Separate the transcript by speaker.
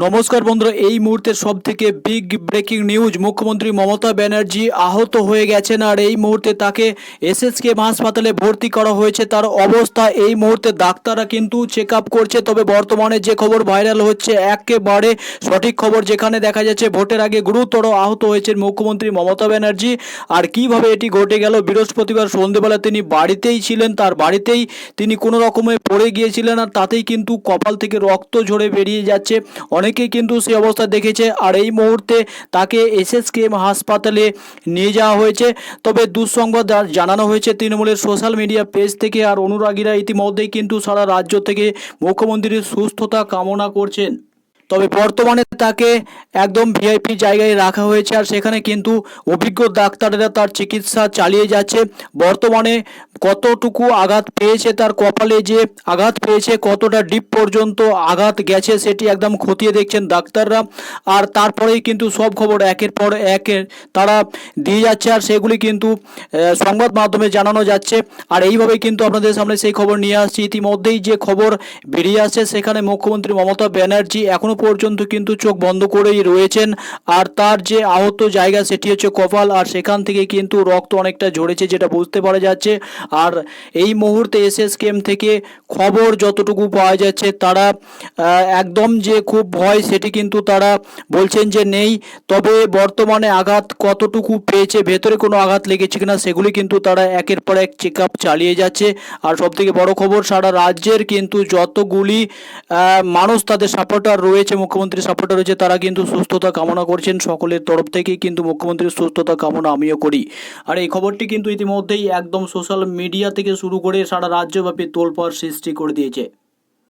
Speaker 1: নমস্কার বন্ধুরা, এই মুহূর্তের সব থেকে বিগ ব্রেকিং নিউজ মুখ্যমন্ত্রী মমতা ব্যানার্জি আহত হয়ে গেছেন আর এই মুহূর্তে তাকে এসএসকে হাসপাতালে ভর্তি করা হয়েছে। তার অবস্থা এই মুহূর্তে ডাক্তাররা কিন্তু চেক আপ করছে, তবে বর্তমানে যে খবর ভাইরাল হচ্ছে একেবারে সঠিক খবর যেখানে দেখা যাচ্ছে ভোটের আগে গুরুতর আহত হয়েছেন মুখ্যমন্ত্রী মমতা ব্যানার্জি। আর কীভাবে এটি ঘটে গেল? বৃহস্পতিবার সন্ধেবেলা তিনি বাড়িতেই ছিলেন, তার বাড়িতেই তিনি কোনো রকমে পড়ে গিয়েছিলেন আর তাতেই কিন্তু কপাল থেকে রক্ত ঝরে বেরিয়ে যাচ্ছে। অনেকেই কিন্তু সেই অবস্থা দেখেছে আর এই মুহূর্তে তাকে এসএসকেএম হাসপাতালে নিয়ে যাওয়া হয়েছে। তবে দুঃসংবাদ জানানো হয়েছে তৃণমূলের সোশ্যাল মিডিয়া পেজ থেকে আর অনুরাগীরা ইতিমধ্যেই কিন্তু সারা রাজ্য থেকে মুখ্যমন্ত্রীর সুস্থতা কামনা করছেন। তবে বর্তমানে তাকে একদম ভিআইপি জায়গায় রাখা হয়েছে আর সেখানে কিন্তু অভিজ্ঞ ডাক্তারেরা তার চিকিৎসা চালিয়ে যাচ্ছে। বর্তমানে কতটুকু আঘাত পেয়েছে তার কপালে যে আঘাত পেয়েছে, কতটা ডিপ পর্যন্ত আঘাত গেছে সেটি একদম খতিয়ে দেখছেন ডাক্তাররা। আর তারপরেই কিন্তু সব খবর একের পর একের তারা দিয়ে যাচ্ছে আর সেগুলি কিন্তু সংবাদ মাধ্যমে জানানো যাচ্ছে। আর এইভাবেই কিন্তু আপনাদের সামনে সেই খবর নিয়ে আসছি। ইতিমধ্যেই যে খবর বেরিয়ে আসছে সেখানে মুখ্যমন্ত্রী মমতা ব্যানার্জি এখনও পর্যন্ত কিন্তু চোখ বন্ধ করেই রয়েছেন। আর তার যে আহত জায়গা, সেটি হচ্ছে কপাল। আর সেখান থেকে কিন্তু রক্ত অনেকটা ঝরেছে, যেটা বুঝতে পারা যাচ্ছে। আর এই মুহূর্তে এসএস কেম থেকে খবর যতটুকু পাওয়া যাচ্ছে, তারা একদম যে খুব ভয়, সেটি কিন্তু তারা বলছেন যে নেই। তবে বর্তমানে আঘাত কতটুকু পেয়েছে, ভেতরে কোনো আঘাত লেগেছে কিনা, সেগুলি কিন্তু তারা একের পর এক চেক চালিয়ে যাচ্ছে। আর সব থেকে বড় খবর, সারা রাজ্যের কিন্তু যতগুলি মানুষ তাদের সাপোর্টার রয়েছে মুখ্যমন্ত্রীর সাপোর্টার রয়েছে, তারা কিন্তু সুস্থতা কামনা করছেন সকলের তরফ থেকে কিন্তু মুখ্যমন্ত্রীর সুস্থতা কামনা আমিও করি। আর এই খবরটি কিন্তু ইতিমধ্যেই একদম সোশ্যাল মিডিয়া থেকে শুরু করে সারা রাজ্যব্যাপী তোলপাড় সৃষ্টি করে দিয়েছে।